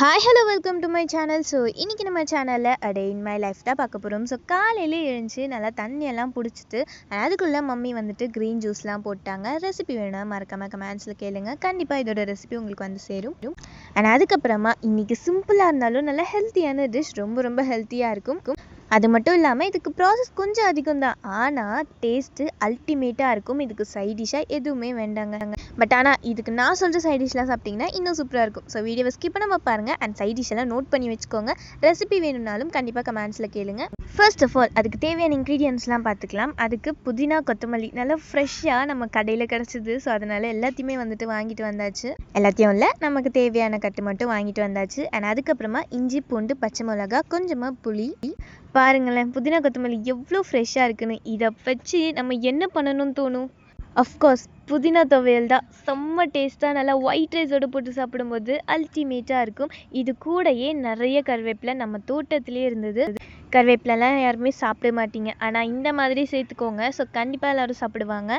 Hi hello welcome to my channel so இன்றைக்கி நம்ம சேனலில் அடே இன் மை லைஃப் தான் பார்க்க போகிறோம் ஸோ காலையில் எழுந்துச்சு நல்லா தண்ணியெல்லாம் பிடிச்சிட்டு அதுக்குள்ளே மம்மி வந்துட்டு க்ரீன் ஜூஸ்லாம் போட்டாங்க. ரெசிபி வேணும் மறக்காம கமெண்ட்ஸில் கேளுங்க. கண்டிப்பாக இதோட ரெசிபி உங்களுக்கு வந்து சேரும். அண்ட் அதுக்கப்புறமா இன்றைக்கி சிம்பிளாக இருந்தாலும் நல்லா ஹெல்த்தியான டிஷ் ரொம்ப ரொம்ப ஹெல்த்தியாக இருக்கும். அது மட்டும் இல்லாமல் இதுக்கு ப்ராசஸ் கொஞ்சம் அதிகம் தான் ஆனால் டேஸ்ட்டு அல்டிமேட்டாக இருக்கும். இதுக்கு சைட் டிஷ்ஷாக எதுவுமே வேண்டாங்க. பட் ஆனால் இதுக்கு நான் சொல்கிற சைட் டிஷ்லாம் சாப்பிட்டிங்கன்னா இன்னும் சூப்பராக இருக்கும். ஸோ வீடியோவை ஸ்கிப் பண்ணாமல் பாருங்கள் அண்ட் சைட் டிஷ் எல்லாம் நோட் பண்ணி வச்சுக்கோங்க. ரெசிபி வேணும்னாலும் கண்டிப்பாக கமெண்ட்ஸில் கேளுங்க. ஃபர்ஸ்ட் ஆஃப் ஆல் அதுக்கு தேவையான இன்க்ரீடியன்ஸ்லாம் பார்த்துக்கலாம். அதுக்கு புதினா கொத்தமல்லி நல்லா ஃப்ரெஷ்ஷாக நம்ம கடையில் கிடச்சிது. ஸோ அதனால் எல்லாத்தையுமே வந்துட்டு வாங்கிட்டு வந்தாச்சு. எல்லாத்தையும் இல்லை நமக்கு தேவையான கட்டு மட்டும் வாங்கிட்டு வந்தாச்சு. அண்ட் அதுக்கப்புறமா இஞ்சி பூண்டு பச்சை மிளகா கொஞ்சமாக புளி. பாருங்களேன் புதினா கொத்தமல்லி எவ்வளோ ஃப்ரெஷ்ஷாக இருக்குன்னு. இதை வச்சு நம்ம என்ன பண்ணணும்னு தோணும்? அஃப்கோர்ஸ் புதினா துவையல் தான். செம்ம டேஸ்ட்டாக நல்லா ஒயிட் ரைஸோடு போட்டு சாப்பிடும்போது அல்டிமேட்டாக இருக்கும். இது கூடயே நிறைய கருவேப்பிலை நம்ம தோட்டத்திலே இருந்தது. கருவேப்பிலலாம் யாருமே சாப்பிட மாட்டீங்க. ஆனால் இந்த மாதிரி சேர்த்துக்கோங்க. ஸோ கண்டிப்பாக எல்லோரும் சாப்பிடுவாங்க.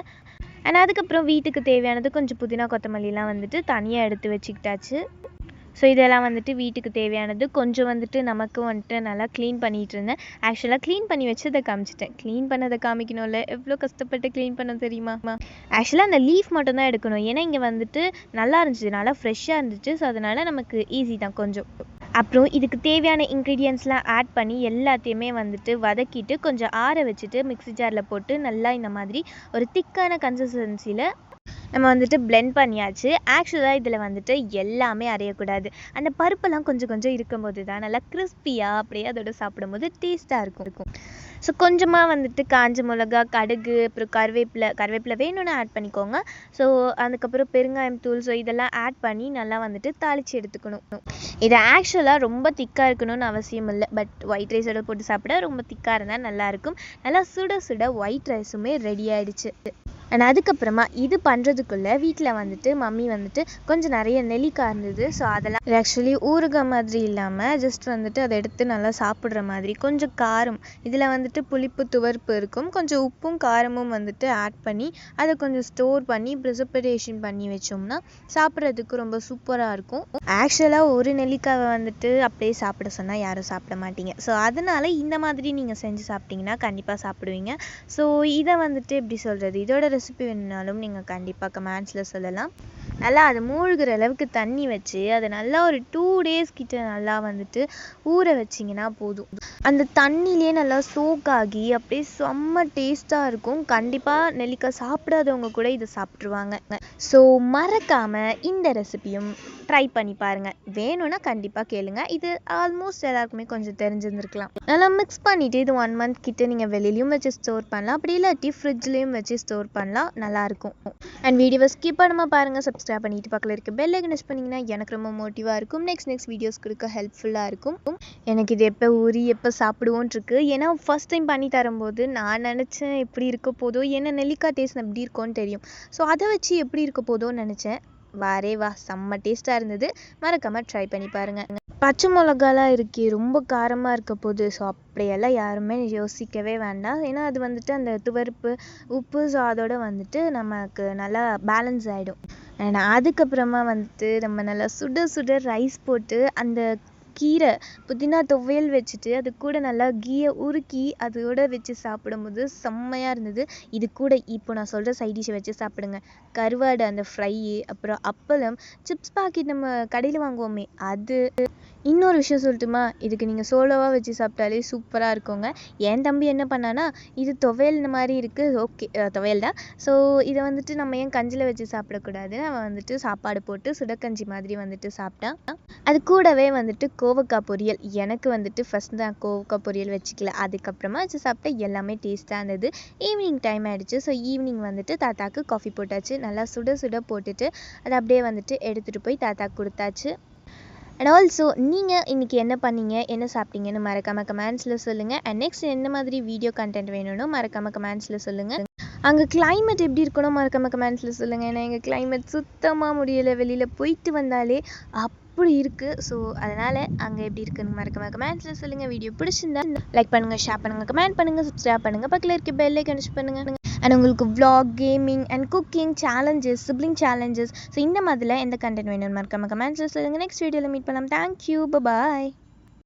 ஆனால் அதுக்கப்புறம் வீட்டுக்கு தேவையானது கொஞ்சம் புதினா கொத்தமல்லிலாம் வந்துட்டு தனியாக எடுத்து வச்சுக்கிட்டாச்சு. ஸோ இதெல்லாம் வந்துட்டு வீட்டுக்கு தேவையானது. கொஞ்சம் வந்துட்டு நமக்கு வந்துட்டு நல்லா க்ளீன் பண்ணிகிட்டு இருந்தேன் ஆக்சுவலாக க்ளீன் பண்ணி வச்சதை காமிச்சிட்டேன். க்ளீன் பண்ணதை காமிக்கணும்ல? எவ்வளோ கஷ்டப்பட்டு க்ளீன் பண்ண தெரியுமா? ஆக்சுவலாக அந்த லீஃப் மட்டும் தான் எடுக்கணும். ஏன்னா இங்கே வந்துட்டு நல்லா இருந்துச்சு. நல்லா ஃப்ரெஷ்ஷாக இருந்துச்சு. ஸோ அதனால் நமக்கு ஈஸி தான் கொஞ்சம். அப்புறம் இதுக்கு தேவையான இன்க்ரீடியன்ஸ்லாம் ஆட் பண்ணி எல்லாத்தையுமே வந்துட்டு வதக்கிட்டு கொஞ்சம் ஆற வச்சுட்டு மிக்ஸி ஜாரில் போட்டு நல்லா இந்த மாதிரி ஒரு திக்கான கன்சிஸ்டன்சியில் நம்ம வந்துட்டு பிளெண்ட் பண்ணியாச்சு. ஆக்சுவலாக இதில் வந்துட்டு எல்லாமே அரையக்கூடாது. அந்த பருப்பெல்லாம் கொஞ்சம் கொஞ்சம் இருக்கும்போது தான் நல்லா கிறிஸ்பியாக அப்படியே அதோட சாப்பிடும்போது டேஸ்ட்டாக இருக்கும். இருக்கும். ஸோ கொஞ்சமாக வந்துட்டு காஞ்ச மிளகா கடுகு அப்புறம் கருவேப்பிலை கருவேப்பிலை வேணும்னு ஆட் பண்ணிக்கோங்க. ஸோ அதுக்கப்புறம் பெருங்காயம் தூள் ஸோ இதெல்லாம் ஆட் பண்ணி நல்லா வந்துட்டு தாளித்து எடுத்துக்கணும். இது ஆக்சுவலாக ரொம்ப திக்காக இருக்கணும்னு அவசியம் இல்லை. பட் ஒயிட் ரைஸோட போட்டு சாப்பிட ரொம்ப திக்காக இருந்தால் நல்லாயிருக்கும் நல்லா சுட சுட ஒயிட் ரைஸுமே ரெடி ஆகிடுச்சு அண்ட் அதுக்கப்புறமா இது பண்ணுறதுக்குள்ளே வீட்டில் வந்துட்டு மம்மி வந்துட்டு கொஞ்சம் நிறைய நெல்லிக்காய் இருந்தது. ஸோ அதெல்லாம் ஆக்சுவலி ஊறுகாய் மாதிரி இல்லாமல் ஜஸ்ட் வந்துட்டு அதை எடுத்து நல்லா சாப்பிட்ற மாதிரி கொஞ்சம் காரம். இதில் வந்துட்டு புளிப்பு துவர்ப்பு இருக்கும். கொஞ்சம் உப்பும் காரமும் வந்துட்டு ஆட் பண்ணி அதை கொஞ்சம் ஸ்டோர் பண்ணி ப்ரிசர்வேஷன் பண்ணி வச்சோம்னா சாப்பிட்றதுக்கு ரொம்ப சூப்பராக இருக்கும். ஆக்சுவலாக ஒரு நெல்லிக்காவை வந்துட்டு அப்படியே சாப்பிட சொன்னால் யாரும் சாப்பிட மாட்டீங்க. ஸோ அதனால் இந்த மாதிரி நீங்கள் செஞ்சு சாப்பிட்டீங்கன்னா கண்டிப்பாக சாப்பிடுவீங்க. ஸோ இதை வந்துட்டு எப்படி சொல்கிறது இதோட ரெசிபி வேணுனாலும் நீங்கள் கண்டிப்பாக கமெண்ட்ஸில் சொல்லலாம். நல்லா அது மூழ்கிற அளவுக்கு தண்ணி வச்சு அதை நல்லா ஒரு டூ டேஸ் கிட்ட நல்லா வந்துட்டு ஊற வச்சிங்கன்னா போதும். அந்த தண்ணியிலே நல்லா சோக் ஆகி அப்படியே செம்ம டேஸ்ட்டாக இருக்கும். கண்டிப்பாக நெல்லிக்காய் சாப்பிடாதவங்க கூட இதை சாப்பிட்ருவாங்க ஸோ மறக்காமல் இந்த ரெசிபியும் ட்ரை பண்ணி பாருங்கள் வேணும்னா கண்டிப்பாக கேளுங்க. இது ஆல்மோஸ்ட் எல்லாருக்குமே கொஞ்சம் தெரிஞ்சிருந்துருக்கலாம். நல்லா மிக்ஸ் பண்ணிவிட்டு இது ஒன் மந்த் கிட்டே நீங்கள் வெளியிலையும் வச்சு ஸ்டோர் பண்ணலாம். அப்படி இல்லாட்டி ஃப்ரிட்ஜ்லேயும் வச்சு ஸ்டோர் பண்ணலாம். நல்லாயிருக்கும். அண்ட் வீடியோவை ஸ்கிப் பண்ணாமல் பாருங்கள் சப்ஸ்கிரைப் பண்ணிட்டு பக்கத்தில் இருக்க பெல் ஐக்கன் பண்ணிங்கன்னா எனக்கு ரொம்ப மோட்டிவாக இருக்கும். நெக்ஸ்ட் நெக்ஸ்ட் வீடியோஸ் கொடுக்க ஹெல்ப்ஃபுல்லாக இருக்கும். எனக்கு இது எப்போ ஊறி எப்போ சாப்பிடுவோன்ருக்கு ஏன்னா ஃபர்ஸ்ட் டைம் பண்ணி தரும்போது நான் நினச்சேன் எப்படி இருக்க போதோ என்ன நெல்லிக்காய் டேஸ்ட் எப்படி இருக்கும்னு தெரியும். ஸோ அதை வச்சு எப்படி இருக்க போதோன்னு நினச்சேன். வாரே வா செம்ம டேஸ்ட்டாக இருந்தது. மறக்காமல் ட்ரை பண்ணி பாருங்கள் பச்சை மிளகாலாம் இருக்கே ரொம்ப காரமாக இருக்க போது. ஸோ அப்படியெல்லாம் யாருமே யோசிக்கவே வேண்டாம். ஏன்னா அது வந்துட்டு அந்த துவர்ப்பு உப்பு ஸோ அதோட வந்துட்டு நமக்கு நல்லா பேலன்ஸ் ஆகிடும் அதுக்கப்புறமா வந்துட்டு நம்ம நல்லா சுட சுட ரைஸ் போட்டு அந்த கீரை புதினா துவையல் வச்சுட்டு அது கூட நல்லா கீயை உருக்கி அதோட வச்சு சாப்பிடும்போது செம்மையாக இருந்தது. இது கூட இப்போ நான் சொல்கிற சைட் டிஷ்ஷை வச்சு சாப்பிடுங்க. கருவாடு அந்த ஃப்ரை அப்புறம் அப்பளம் சிப்ஸ் பாக்கெட் நம்ம கடையில் வாங்குவோமே அது இன்னொரு விஷயம் சொல்லட்டுமா? இதுக்கு நீங்கள் சோலோவாக வச்சு சாப்பிட்டாலே சூப்பராக இருக்குங்க. என் தம்பி என்ன பண்ணானா இது துவையல் மாதிரி இருக்குது ஓகே துவையல் தான். ஸோ இதை வந்துட்டு நம்ம ஏன் கஞ்சியில் வச்சு சாப்பிடக்கூடாது? அவன் வந்துட்டு சாப்பாடு போட்டு சுடக்கஞ்சி மாதிரி வந்துட்டு சாப்பிட்டான் அது கூடவே வந்துட்டு கோவக்காய் பொரியல். எனக்கு வந்துட்டு ஃபஸ்ட் தான் கோவக்காய் பொரியல் வச்சுக்கல. அதுக்கப்புறமா வச்சு சாப்பிட்டா எல்லாமே டேஸ்ட்டாக இருந்தது. ஈவினிங் டைம் ஆகிடுச்சு ஸோ ஈவினிங் வந்துட்டு தாத்தாக்கு காஃபி போட்டாச்சு. நல்லா சுட சுட போட்டுட்டு அதை அப்படியே வந்துட்டு எடுத்துகிட்டு போய் தாத்தாக்கு கொடுத்தாச்சு. அண்ட் ஆல்சோ நீங்கள் இன்றைக்கி என்ன பண்ணீங்க? என்ன சாப்பிட்டீங்கன்னு மறக்காமல் கமெண்ட்ஸில் சொல்லுங்கள் அண்ட் நெக்ஸ்ட் என்ன மாதிரி வீடியோ கண்டென்ட் வேணும்னு மறக்காமல் கமெண்ட்ஸில் சொல்லுங்கள் அங்கே கிளைமேட் எப்படி இருக்கணும் மறக்காமல் கமெண்ட்ஸில் சொல்லுங்கள் ஏன்னா எங்கள் கிளைமேட் சுத்தமாக முடியலை. வெளியில் போயிட்டு வந்தாலே அப்படி இருக்குது ஸோ அதனால் அங்கே எப்படி இருக்குன்னு மறக்காம கமெண்ட்ஸில் சொல்லுங்கள் வீடியோ பிடிச்சிருந்தா லைக் பண்ணுங்கள் ஷேர் பண்ணுங்கள் கமெண்ட் பண்ணுங்கள் சப்ஸ்கிரைப் பண்ணுங்கள் பக்கத்தில் இருக்க பெல்லை கணிச்சு பண்ணுங்கள் அண்ட் உங்களுக்கு vlog gaming and cooking challenges sibling challenges so இந்த மாதிரிலாம் எந்த கண்டென்ட் வேணும்னு மறக்காம கமெண்ட்ஸில் சொல்லுங்கள் நெக்ஸ்ட் வீடியோவில் மீட் பண்ணலாம். Thank you bye